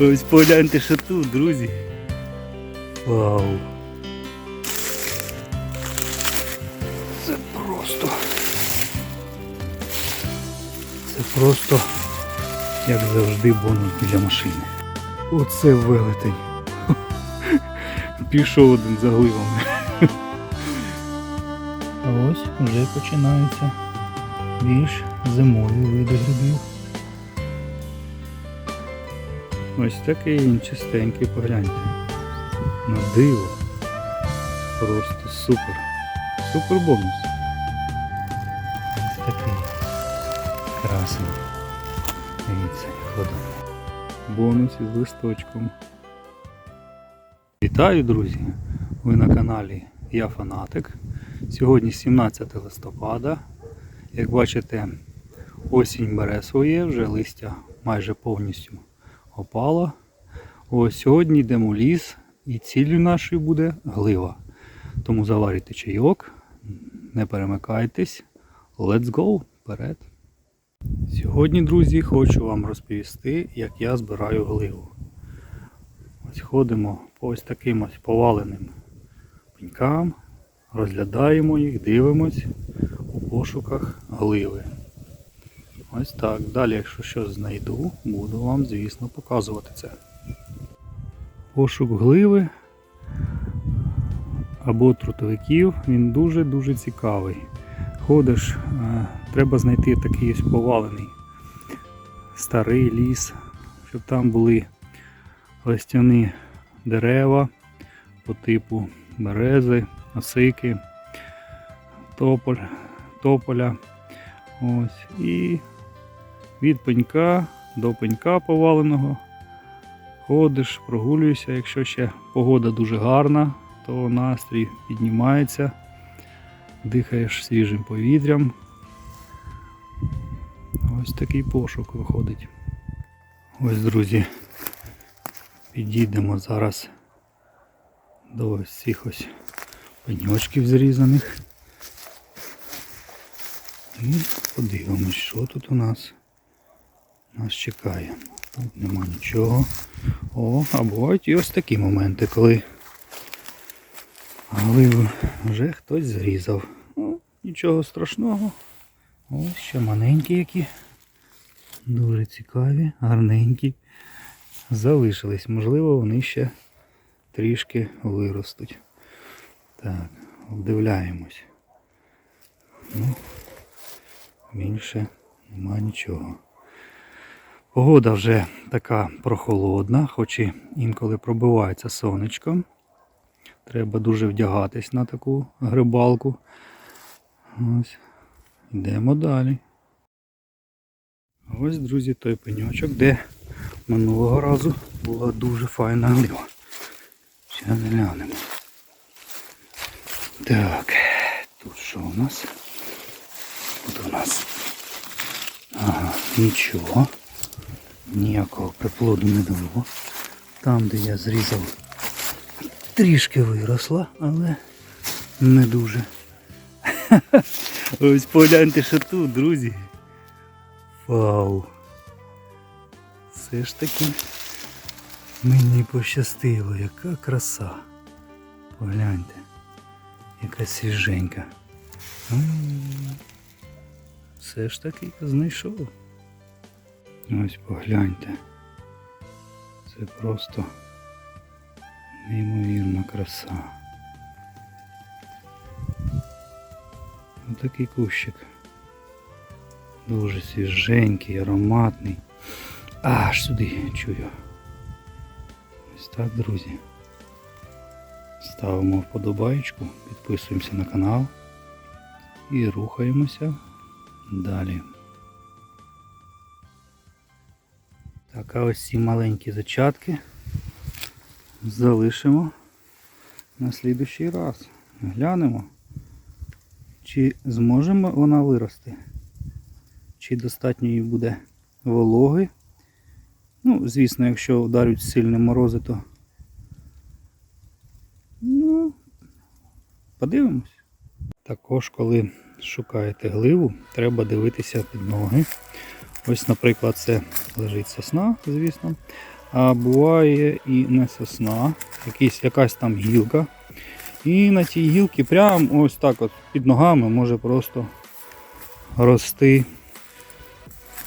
Ось погляньте, що тут, друзі. Вау. Це просто. Це просто, як завжди, бонус біля машини. Оце велетень. Пішов один за гливами. Ось вже починаються більш зимові види грибів. Ось такий він чистенький, погляньте. На диво. Просто супер. Супер бонус. Ось такий красень. Дивіться, вода. Бонус із листочком. Вітаю, друзі! Ви на каналі Я Фанатик. Сьогодні 17 листопада. Як бачите, осінь бере своє, вже листя майже повністю опало. Ось сьогодні йдемо в ліс і ціллю нашою буде глива. Тому заварюйте чайок, не перемикайтесь. Let's go! Вперед! Сьогодні, друзі, хочу вам розповісти, як я збираю гливу. Ось ходимо по ось таким ось поваленим пенькам, розглядаємо їх, дивимось у пошуках гливи. Ось так. Далі, якщо щось знайду, буду вам, звісно, показувати це. Пошук гливи або трутовиків, він дуже-дуже цікавий. Ходиш, е, треба знайти такий ось повалений старий ліс, щоб там були листяні дерева по типу берези, осики, тополь, тополя. Ось. І від пенька до пенька поваленого ходиш, прогулюєшся. Якщо ще погода дуже гарна, то настрій піднімається, дихаєш свіжим повітрям. Ось такий пошук виходить. Ось, друзі, підійдемо зараз до ось цих ось пеньочків зрізаних. І подивимось, що тут у нас нас чекає. Тут нема нічого. О, а бувають і ось такі моменти, коли гливу вже хтось зрізав. Ну, нічого страшного. Ось ще маленькі які. Дуже цікаві, гарненькі. Залишились. Можливо, вони ще трішки виростуть. Так, вдивляємось. Ну, більше нема нічого. Погода вже така прохолодна, хоч і інколи пробивається сонечко. Треба дуже вдягатись на таку грибалку. Ось. Йдемо далі. Ось, друзі, той пеньочок, де минулого разу була дуже файна глива. Зараз глянемо. Так, тут що у нас? Тут у нас. Ага, нічого. Ніякого приплоду не дало. Там, де я зрізав, трішки виросла, але не дуже. Ось погляньте, що тут, друзі. Вау. Все ж таки мені пощастило, яка краса. Погляньте, яка свіженька. Все ж таки знайшов. Ось погляньте. Це просто неймовірна краса. Отакий кущик. Дуже свіженький, ароматний. Аж сюди чую. Ось так, друзі. Ставимо вподобайку, підписуємося на канал і рухаємося далі. Так, а ось ці маленькі зачатки залишимо на слідущий раз. Глянемо, чи зможемо вона вирости, чи достатньо їй буде вологи. Ну, звісно, якщо вдарять сильні морози, то ну, подивимось. Також, коли шукаєте гливу, треба дивитися під ноги. Ось, наприклад, це лежить сосна, звісно. А буває і не сосна, якийсь, якась там гілка. І на тій гілці прямо ось так от під ногами може просто рости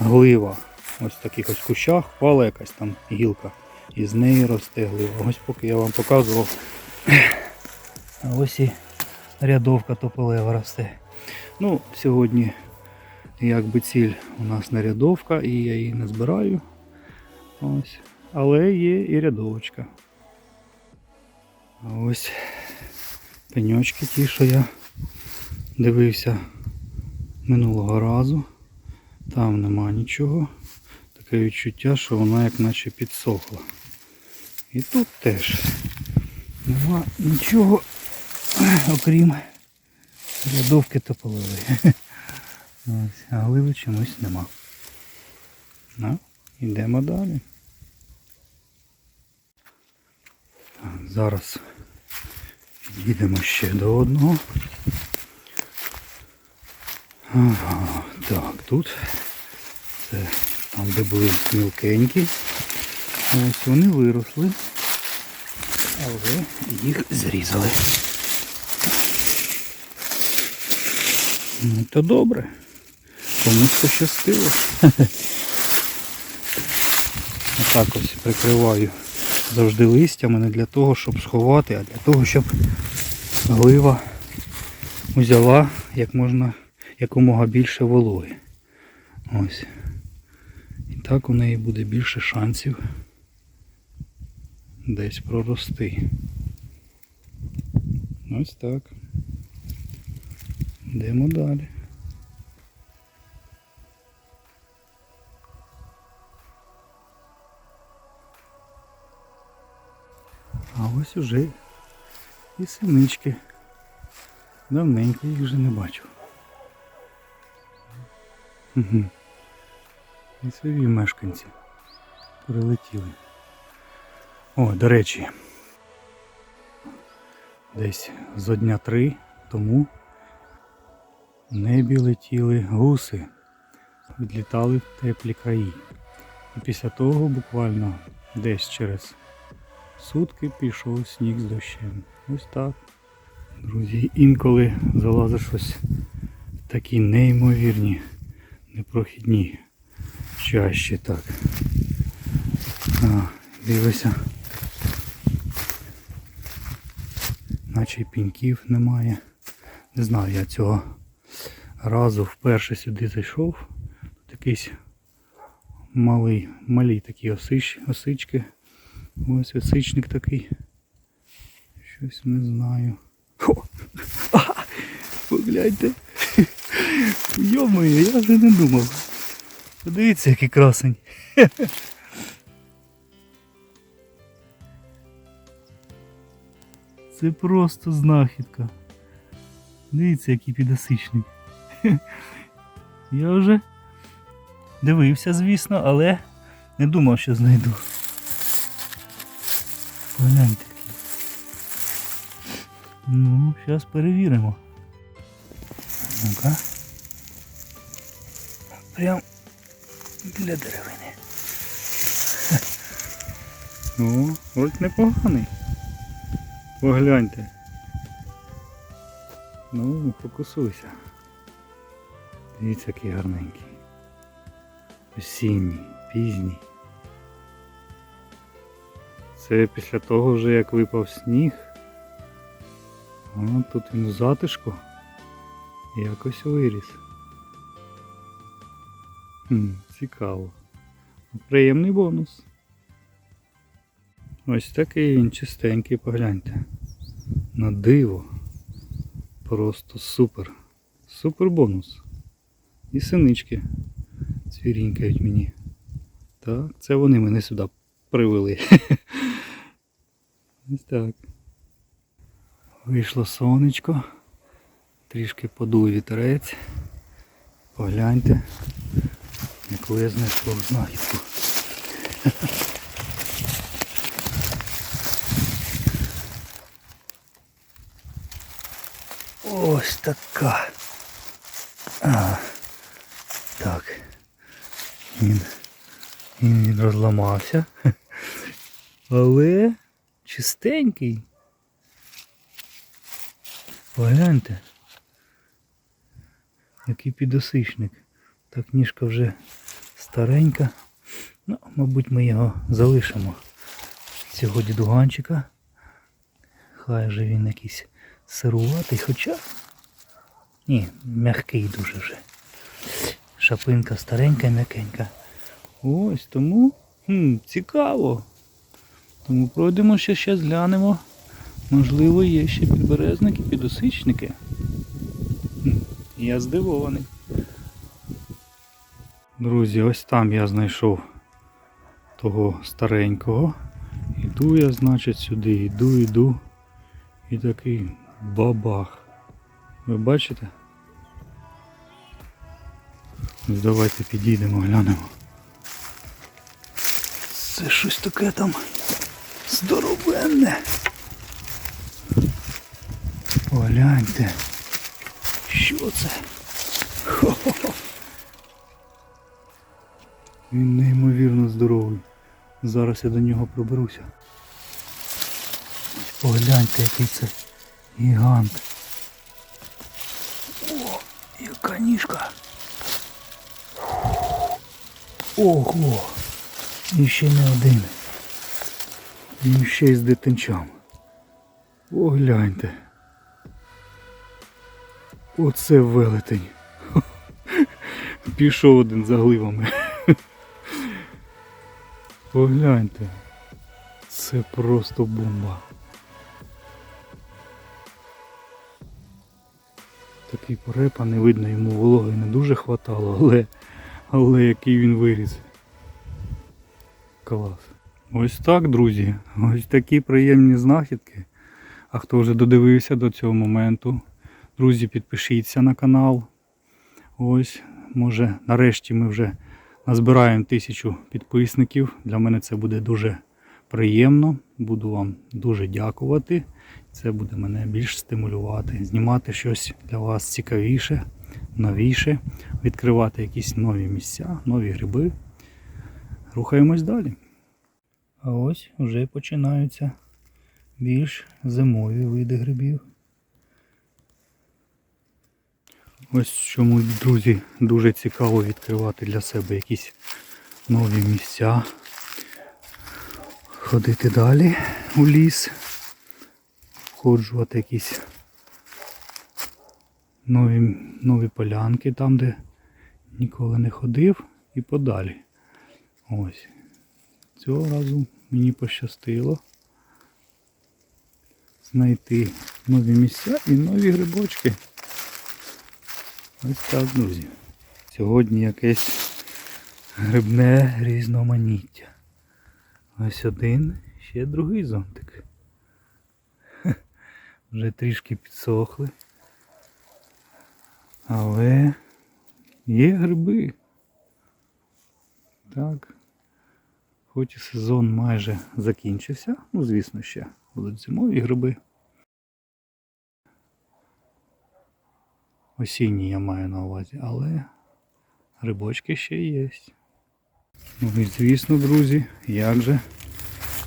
глива. Ось в таких ось кущах впала якась там гілка. І з неї росте глива. Ось поки я вам показував. Ось і рядовка тополева росте. Ну, сьогодні якби ціль у нас не рядовка, і я її не збираю. Ось. Але є і рядовочка. Ось пеньочки ті, що я дивився минулого разу. Там нема нічого. Таке відчуття, що вона як наче підсохла. І тут теж нема нічого, окрім рядовки тополевої. Ось, а гливи чомусь нема. Ну, йдемо далі. Зараз їдемо ще до одного. Ага, так, тут це там, де були мілкенькі. Ось вони виросли, але їх зрізали. Ну, то добре. Комусь пощастило. Отак ось прикриваю завжди листями не для того, щоб сховати, а для того, щоб глива взяла як можна якомога більше вологи. Ось. І так у неї буде більше шансів десь прорости. Ось так. Йдемо далі. Ось уже і синички. Давненько їх вже не бачу. Угу. Лісові мешканці прилетіли. О, до речі, десь зо дня три тому в небі летіли гуси, відлітали в теплі краї. І після того буквально десь через сутки пішов сніг з дощем. Ось так. Друзі, інколи залазиш ось в такі неймовірні, непрохідні чаще так. А, дивися. Наче піньків немає. Не знаю, я цього разу вперше сюди зайшов. Тут якийсь малий, малі такі осич, осички. Ось осичник такий. Щось не знаю. О! А, погляньте. Йомою, я вже не думав. Подивіться, який красень. Це просто знахідка. Дивіться, який підосичник. Я вже дивився, звісно, але не думав, що знайду. Погляньте. який. Ну, зараз перевіримо. Ну-ка. Прям біля деревини. Ну, ось непоганий. Погляньте. Ну, фокусуйся. Дивіться, який гарненький. Осінній, пізній. Це після того вже як випав сніг. О, тут він в затишку. Якось виріс. Хм, цікаво. Приємний бонус. Ось такий він чистенький, погляньте. На диво. Просто супер. Супер бонус. І синички цвірінькають мені. Так, це вони мене сюди привели. Ось так. Вийшло сонечко. Трішки подув вітерець. Погляньте, яку я знайшов знахідку. Ось така. А, так. Він, він розламався. Але чистенький. Погляньте. Який підосичник. Так ніжка вже старенька. Ну, мабуть, ми його залишимо цього дідуганчика. Хай же він якийсь сируватий, хоча. Ні, м'який дуже вже. Шапинка старенька, м'якенька. Ось тому хм, цікаво. Тому пройдемо ще ще глянемо. Можливо, є ще підберезники, підосичники. Я здивований. Друзі, ось там я знайшов того старенького. Іду я, значить, сюди, іду, іду. І такий бабах. Ви бачите? Давайте підійдемо, глянемо. Це щось таке там здоровенне. Погляньте. Що це? Хо-хо-хо. Він неймовірно здоровий. Зараз я до нього проберуся. Погляньте, який це гігант. О, яка ніжка. Ого! І ще не один. І ще й з дитинчам. Погляньте. Оце велетень. Пішов один за гливами. Погляньте. Це просто бомба. Такий порепа, не видно, йому вологи не дуже хватало, але, але який він виріс. Клас. Ось так, друзі. Ось такі приємні знахідки. А хто вже додивився до цього моменту, друзі, підпишіться на канал. Ось, може, нарешті ми вже назбираємо тисячу підписників. Для мене це буде дуже приємно. Буду вам дуже дякувати. Це буде мене більш стимулювати, знімати щось для вас цікавіше, новіше, відкривати якісь нові місця, нові гриби. Рухаємось далі. А ось вже починаються більш зимові види грибів. Ось чому, друзі, дуже цікаво відкривати для себе якісь нові місця. Ходити далі у ліс, входжувати якісь нові, нові полянки там, де ніколи не ходив, і подалі. Ось. Цього разу мені пощастило знайти нові місця і нові грибочки. Ось так, друзі. Сьогодні якесь грибне різноманіття. Ось один, ще другий зонтик. Вже трішки підсохли. Але є гриби. Так. Хоч і сезон майже закінчився, ну звісно ще будуть зимові гриби. Осінні я маю на увазі, але грибочки ще є. Ну і звісно, друзі, як же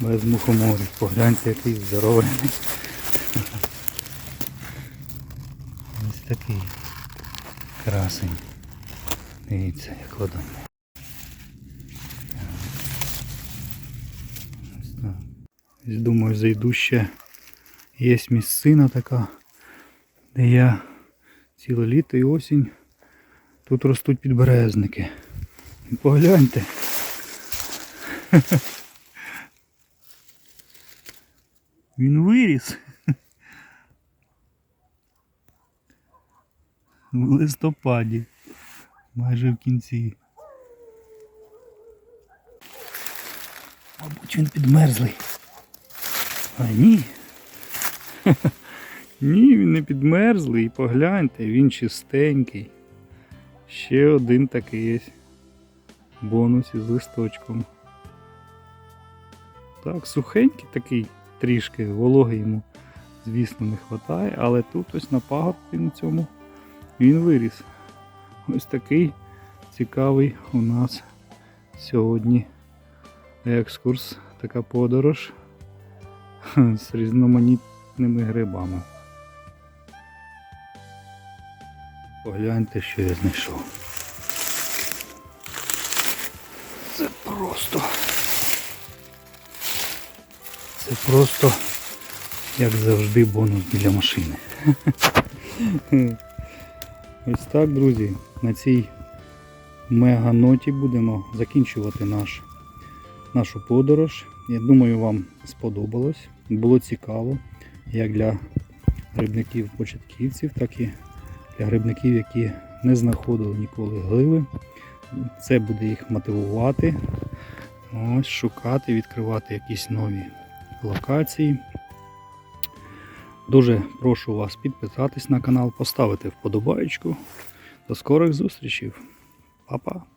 без мухоморів. Погляньте, який здоровий. Ось такий красень. Дивіться, як ладонь. Ось так. Ось думаю, зайду ще. Є місцина така, де я ціле літо і осінь. Тут ростуть підберезники. І Погляньте. Він виріс. В листопаді. Майже в кінці. Мабуть, він підмерзлий. А ні. Ні, він не підмерзлий. Погляньте, він чистенький. Ще один такий є. Бонус із листочком. Так, сухенький такий трішки, вологи йому, звісно, не вистачає, але тут ось на пагорбі на цьому він виріс. Ось такий цікавий у нас Сьогодні екскурс, така подорож з різноманітними грибами. Погляньте, що я знайшов. Це просто. Це просто, як завжди, бонус біля машини. Ось так, друзі, на цій меганоті будемо закінчувати наш, нашу подорож. Я думаю, вам сподобалось. Було цікаво, як для грибників-початківців, так і для грибників, які не знаходили ніколи гливи. Це буде їх мотивувати. Ось шукати, відкривати якісь нові локації. Дуже прошу вас підписатись на канал, поставити вподобайку. До скорих зустрічей. Па-па!